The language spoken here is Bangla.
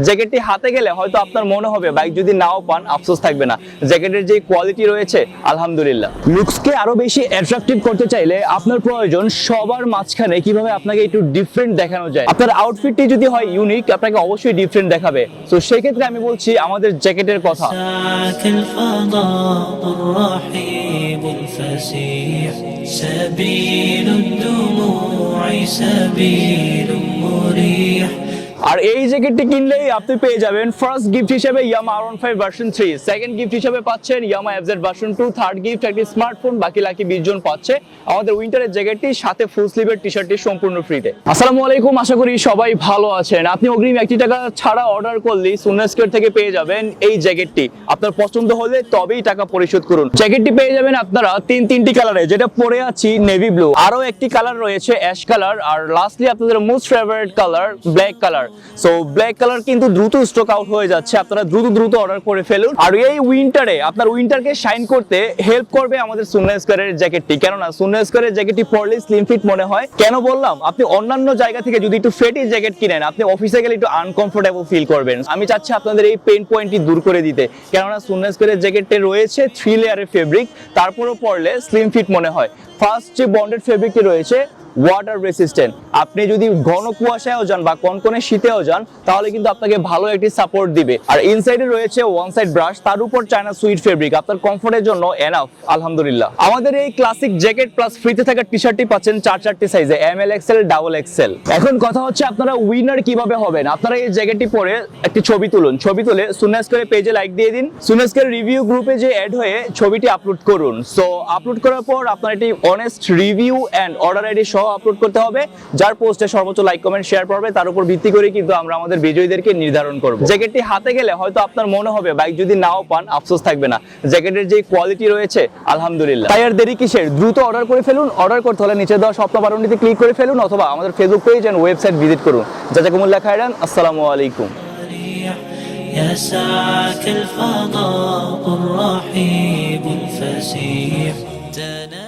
জ্যাকেটটি হাতে গেলে হয়তো আপনার মনে হবে বাইক যদি নাও পান আফসোস থাকবে না জ্যাকেটের যে কোয়ালিটি রয়েছে আলহামদুলিল্লাহ লুকসকে আরো বেশি অ্যাট্রাকটিভ করতে চাইলে আপনার প্রয়োজন সবার মাঝখানে কিভাবে আপনাকে একটু ডিফারেন্ট দেখানো যায় আপনার আউটফিটটি যদি হয় ইউনিক আপনাকে অবশ্যই ডিফারেন্ট দেখাবে তো সেক্ষেত্রে আমি বলছি আমাদের জ্যাকেটের কথা سعاك الفضاء الرحيب الفسيح سبيل الدموع سبيل مريح আর এই জ্যাকেটটি কিনলেই আপনি পেয়ে যাবেন ফার্স্ট গিফট হিসেবে Yamaha R five version three second gift হিসেবে পাচ্ছেন Yamaha FZ version two third gift একটি স্মার্টফোন বাকি লাকি বিশ জন পাচ্ছে। আমাদের উইন্টারের জ্যাকেটটি, সাথে ফুল স্লিভের টি শার্টটি সম্পূর্ণ ফ্রিতে আসসালামু আলাইকুম, আশা করি সবাই ভালো আছেন। আপনি অগ্রিম একটি টাকা ছাড়া অর্ডার করলেই সুনাস্কের থেকে পেয়ে যাবেন এই জ্যাকেটটি। আপনার পছন্দ হলে তবেই টাকা পরিশোধ করুন। জ্যাকেটটি পেয়ে যাবেন আপনারা তিন তিনটি কালারে যেটা পরে আছি নেভি ব্লু আরও একটি কালার রয়েছে অ্যাশ কালার আর লাস্টলি আপনাদের most favourite colour black colour so black colour কিন্তু দ্রুত স্টক আউট হয়ে যাচ্ছে। আপনারা দ্রুত দ্রুত অর্ডার করে ফেলুন। আর এই উইন্টারে আপনার উইন্টারকে শাইন করতে হেল্প করবে আমাদের সুন্না স্কোয়ারের জ্যাকেটটি কেননা সুন্না স্কোয়ারের জ্যাকেটটি পরলে স্লিম ফিট মনে হয়। কেন বললাম? আপনি অন্যান্য জায়গা থেকে যদি একটু ফেটি জ্যাকেট কিনেন, আপনি অফিসে গেলে একটু আনকমফোর্টেবল ফিল করবেন। আমি চাচ্ছি আপনাদের এই পেন পয়েন্টটি দূর করে দিতে। কেননা সুন্না স্কোয়ারের জ্যাকেটে রয়েছে থ্রি লেয়ারের ফেব্রিক তারপরও পরলে স্লিম ফিট মনে হয়। ফার্স্ট যে বন্ডেড ফেব্রিকটি রয়েছে ওয়াটার রেসিস্ট্যান্ট আপনি যদি ঘন কুয়াশায়ও যান বা কনকনে শীতেও যান, তাহলে কিন্তু আপনাকে ভালো একটি সাপোর্ট দিবে। আর ইনসাইডে রয়েছে ওয়ান সাইড ব্রাশ তার উপর চায়না সুইট ফেব্রিক আপনার কমফোর্টের জন্য এনাফ আলহামদুলিল্লাহ। আমাদের এই ক্লাসিক জ্যাকেট প্লাস ফ্রিতে থাকা টি শার্টটি পাচ্ছেন চার চারটি সাইজে M L XL double XL এখন কথা হচ্ছে আপনারা উইনার কীভাবে হবেন? আপনারা এই জ্যাকেটটি পরে একটি ছবি তুলুন। ছবি তুলে সুনেস করে পেজে লাইক দিয়ে দিন। সুনেস করে রিভিউ গ্রুপে যে অ্যাড হয়ে ছবিটি আপলোড করুন। সো আপলোড করার পর আপনার এটি honest review and order ID সহ আপলোড করতে হবে। যার পোস্টে সর্বোচ্চ লাইক কমেন্ট শেয়ার পড়বে তার উপর ভিত্তি করে কিন্তু আমরা আমাদের বিজয়ীদেরকে নির্ধারণ করব জ্যাকেটটি হাতে গেলে হয়তো আপনার মনে হবে বাইক যদি নাও পান আফসোস থাকবে না জ্যাকেটের যে কোয়ালিটি রয়েছে আলহামদুলিল্লাহ তাই আর দেরি কিসের দ্রুত অর্ডার করে ফেলুন অর্ডার করতে হলে নিচে দেওয়া স্বপ্ন বারণটিতে ক্লিক করে ফেলুন অথবা আমাদের Facebook page and website visit করুন জাজাকুমুল্লাহ খায়রান আসসালামু আলাইকুম مريح يا سعاك الفضاء الرحيب الفسيح تنام